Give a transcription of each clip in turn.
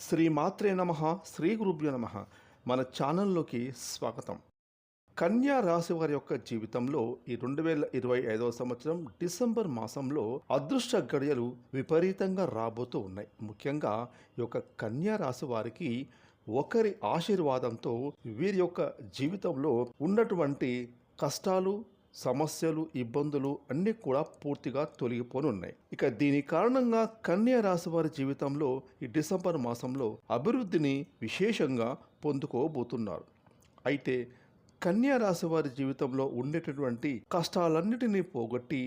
శ్రీ మాత్రే నమ శ్రీ గురుభ్యో నమ. మన ఛానల్లోకి స్వాగతం. కన్యా రాశి వారి యొక్క జీవితంలో ఈ రెండు వేల ఇరవై ఐదవ సంవత్సరం డిసెంబర్ మాసంలో అదృష్ట గడియలు విపరీతంగా రాబోతూ ఉన్నాయి. ముఖ్యంగా ఈ యొక్క కన్యా రాశి వారికి ఒకరి ఆశీర్వాదంతో వీరి యొక్క జీవితంలో ఉన్నటువంటి కష్టాలు సమస్యలు ఇబ్బందులు అన్నీ కూడా పూర్తిగా తొలగిపోనున్నాయి. ఇక దీని కారణంగా కన్యా రాశి వారి జీవితంలో ఈ డిసెంబర్ మాసంలో అభివృద్ధిని విశేషంగా పొందుకోబోతున్నారు. అయితే కన్యా రాశి వారి జీవితంలో ఉండేటటువంటి కష్టాలన్నిటినీ పోగొట్టి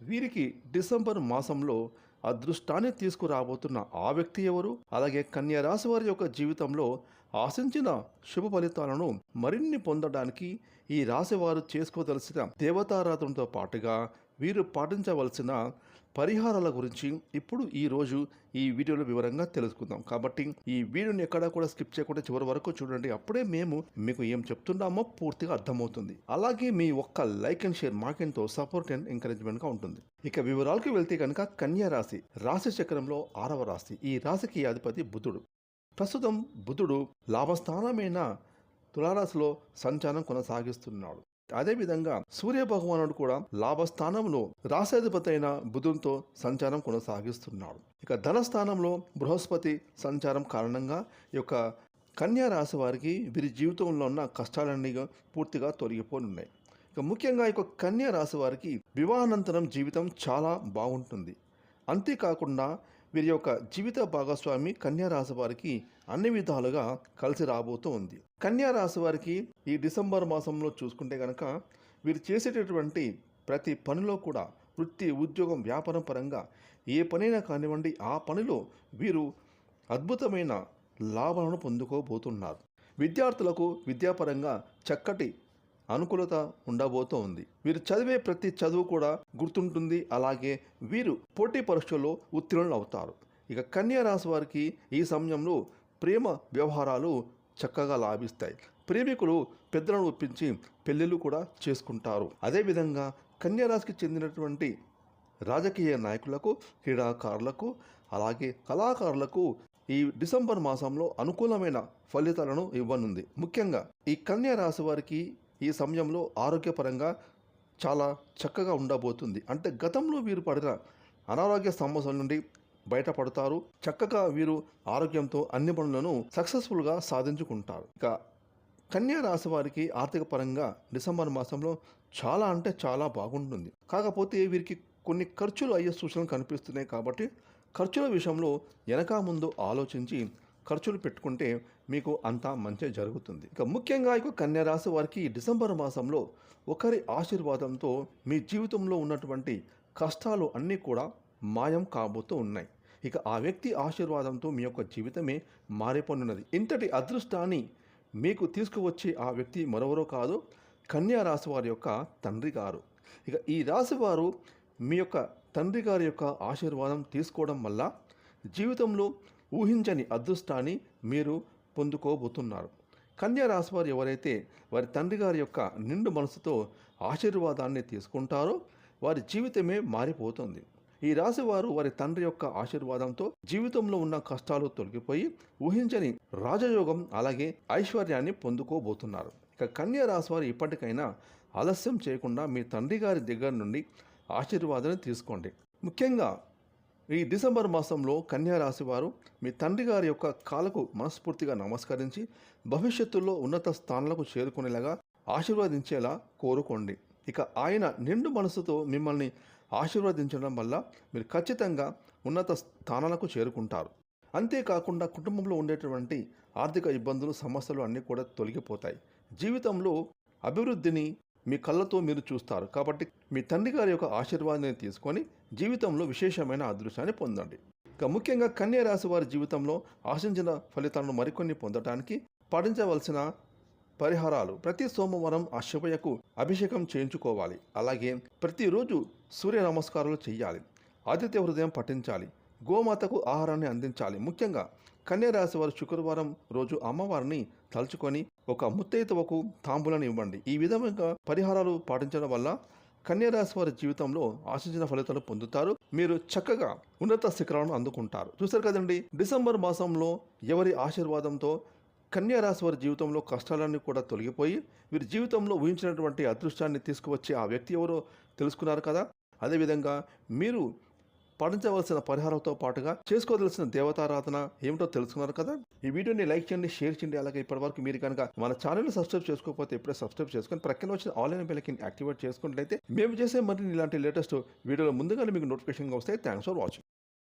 వీరికి డిసెంబర్ మాసంలో అదృష్టాన్ని తీసుకురాబోతున్న ఆ వ్యక్తి ఎవరు? అలాగే కన్యా రాశి వారి యొక్క జీవితంలో ఆశించిన శుభ ఫలితాలను మరిన్ని పొందడానికి ఈ రాశి వారు చేసుకోదలసిన దేవతారాధనతో పాటుగా వీరు పాటించవలసిన పరిహారాల గురించి ఇప్పుడు ఈ రోజు ఈ వీడియోలో వివరంగా తెలుసుకుందాం. కాబట్టి ఈ వీడియోని ఎక్కడా కూడా స్కిప్ చేయకుండా చివరి వరకు చూడండి. అప్పుడే మేము మీకు ఏం చెప్తున్నామో పూర్తిగా అర్థమవుతుంది. అలాగే మీ ఒక్క లైక్ అండ్ షేర్ మాకెంతో సపోర్ట్ అండ్ ఎంకరేజ్మెంట్గా ఉంటుంది. ఇక వివరాలకు వెళ్తే కనుక కన్యా రాశి రాశి చక్రంలో ఆరవ రాశి. ఈ రాశికి అధిపతి బుధుడు. ప్రస్తుతం బుధుడు లాభస్థానమైన తులారాశిలో సంచారం కొనసాగిస్తున్నాడు. అదేవిధంగా సూర్య భగవానుడు కూడా లాభస్థానంలో రాశాధిపతి అయిన బుధునితో సంచారం కొనసాగిస్తున్నాడు. ఇక ధనస్థానంలో బృహస్పతి సంచారం కారణంగా ఈ యొక్క కన్యా రాశి వారికి వీరి జీవితంలో ఉన్న కష్టాలన్నీ పూర్తిగా తొలగిపోనున్నాయి. ఇక ముఖ్యంగా ఈ కన్యా రాశి వారికి వివాహానంతరం జీవితం చాలా బాగుంటుంది. అంతేకాకుండా వీరి యొక్క జీవిత భాగస్వామి కన్యారాశి వారికి అన్ని విధాలుగా కలిసి రాబోతూ ఉంది. కన్యారాశి వారికి ఈ డిసెంబర్ మాసంలో చూసుకుంటే కనుక వీరు చేసేటటువంటి ప్రతి పనిలో కూడా వృత్తి ఉద్యోగం వ్యాపారం పరంగా ఏ పనైనా కానివ్వండి ఆ పనిలో వీరు అద్భుతమైన లాభాలను పొందుకోబోతున్నారు. విద్యార్థులకు విద్యాపరంగా చక్కటి అనుకూలత ఉండబోతూ ఉంది. వీరు చదివే ప్రతి చదువు కూడా గుర్తుంటుంది. అలాగే వీరు పోటీ పరీక్షల్లో ఉత్తీర్ణులు అవుతారు ఇక కన్యా రాశి వారికి ఈ సమయంలో ప్రేమ వ్యవహారాలు చక్కగా లాభిస్తాయి. ప్రేమికులు పెద్దలను ఒప్పించి పెళ్ళిళ్ళు కూడా చేసుకుంటారు. అదేవిధంగా కన్యా రాశికి చెందినటువంటి రాజకీయ నాయకులకు క్రీడాకారులకు అలాగే కళాకారులకు ఈ డిసెంబర్ మాసంలో అనుకూలమైన ఫలితాలను ఇవ్వనుంది. ముఖ్యంగా ఈ కన్యా రాశి వారికి ఈ సమయంలో ఆరోగ్యపరంగా చాలా చక్కగా ఉండబోతుంది. అంటే గతంలో వీరు పడిన అనారోగ్య సమస్యల నుండి బయటపడతారు. చక్కగా వీరు ఆరోగ్యంతో అన్ని పనులను సక్సెస్ఫుల్గా సాధించుకుంటారు. ఇక కన్యా రాశి వారికి ఆర్థిక పరంగా డిసెంబర్ మాసంలో చాలా అంటే చాలా బాగుంటుంది. కాకపోతే వీరికి కొన్ని ఖర్చులు అయ్యే సూచనలు కనిపిస్తున్నాయి కాబట్టి ఖర్చుల విషయంలో వెనక ముందు ఆలోచించి ఖర్చులు పెట్టుకుంటే మీకు అంతా మంచి జరుగుతుంది. ఇక ముఖ్యంగా ఇక కన్యారాశి వారికి డిసెంబర్ మాసంలో ఒకరి ఆశీర్వాదంతో మీ జీవితంలో ఉన్నటువంటి కష్టాలు అన్నీ కూడా మాయం కాబోతూ ఉన్నాయి. ఇక ఆ వ్యక్తి ఆశీర్వాదంతో మీ యొక్క జీవితమే మారిపోనున్నది. ఇంతటి అదృష్టాన్ని మీకు తీసుకువచ్చే ఆ వ్యక్తి మరెవరో కాదు కన్యా రాశి వారి యొక్క తండ్రి గారు. ఇక ఈ రాశి వారు మీ యొక్క తండ్రి గారి యొక్క ఆశీర్వాదం తీసుకోవడం వల్ల జీవితంలో ఊహించని అదృష్టాన్ని మీరు పొందుకోబోతున్నారు. కన్యా రాశివారు ఎవరైతే వారి తండ్రి గారి యొక్క నిండు మనసుతో ఆశీర్వాదాన్ని తీసుకుంటారో వారి జీవితమే మారిపోతుంది. ఈ రాశి వారు వారి తండ్రి యొక్క ఆశీర్వాదంతో జీవితంలో ఉన్న కష్టాలు తొలగిపోయి ఊహించని రాజయోగం అలాగే ఐశ్వర్యాన్ని పొందుకోబోతున్నారు. ఇక కన్యా రాశి వారు ఇప్పటికైనా ఆలస్యం చేయకుండా మీ తండ్రి గారి దగ్గర నుండి ఆశీర్వాదాన్ని తీసుకోండి. ముఖ్యంగా ఈ డిసెంబర్ మాసంలో కన్యా రాశి వారు మీ తండ్రి గారి యొక్క కాలకు మనస్ఫూర్తిగా నమస్కరించి భవిష్యత్తులో ఉన్నత స్థానాలకు చేరుకునేలాగా ఆశీర్వదించేలా కోరుకోండి. ఇక ఆయన నిండు మనసుతో మిమ్మల్ని ఆశీర్వదించడం వల్ల మీరు ఖచ్చితంగా ఉన్నత స్థానాలకు చేరుకుంటారు. అంతేకాకుండా కుటుంబంలో ఉండేటువంటి ఆర్థిక ఇబ్బందులు సమస్యలు అన్నీ కూడా తొలగిపోతాయి. జీవితంలో అభివృద్ధిని మీ కళ్ళతో మీరు చూస్తారు. కాబట్టి మీ తండ్రి గారి యొక్క ఆశీర్వాదాన్ని తీసుకొని జీవితంలో విశేషమైన అదృష్టాన్ని పొందండి. ఇక ముఖ్యంగా కన్యా రాశి వారి జీవితంలో ఆశించిన ఫలితాలను మరికొన్ని పొందటానికి పాటించవలసిన పరిహారాలు ప్రతి సోమవారం ఆ శివయ్యకు అభిషేకం చేయించుకోవాలి. అలాగే ప్రతిరోజు సూర్య నమస్కారాలు చేయాలి. ఆదిత్య హృదయం పఠించాలి. గోమాతకు ఆహారాన్ని అందించాలి. ముఖ్యంగా కన్యరాశి వారు శుక్రవారం రోజు అమ్మవారిని తలుచుకొని ఒక ముత్తైతవకు తాంబూలను ఇవ్వండి. ఈ విధంగా పరిహారాలు పాటించడం వల్ల కన్యరాశి వారి జీవితంలో ఆశించిన ఫలితాలు పొందుతారు. మీరు చక్కగా ఉన్నత శిఖరాలను అందుకుంటారు. చూసారు కదండి డిసెంబర్ మాసంలో ఎవరి ఆశీర్వాదంతో కన్యారాశి వారి జీవితంలో కష్టాలన్నీ కూడా తొలగిపోయి వీరి జీవితంలో ఊహించినటువంటి అదృష్టాన్ని తీసుకువచ్చే ఆ వ్యక్తి ఎవరో తెలుసుకున్నారు కదా? అదేవిధంగా మీరు పాటించవలసిన పరిహారంతో పాటుగా చేసుకోదలసిన దేవతారాధన ఏమిటో తెలుసుకున్నారు కదా? ఈ వీడియోని లైక్ చేయండి షేర్ చేయండి. అలాగే ఇప్పటివరకు మీరు కనుక మన ఛానల్ని సబ్స్క్రైబ్ చేసుకోకపోతే ఇప్పుడే సబ్స్క్రైబ్ చేసుకొని ప్రక్కన వచ్చిన ఆన్లైన్ బెల్కి యాక్టివేట్ చేసుకున్నట్లయితే మేము చేసే మరిన్ని ఇలాంటి లేటెస్ట్ వీడియోలు ముందుగానే మీకు నోటిఫికేషన్గా వస్తాయి. Thanks for watching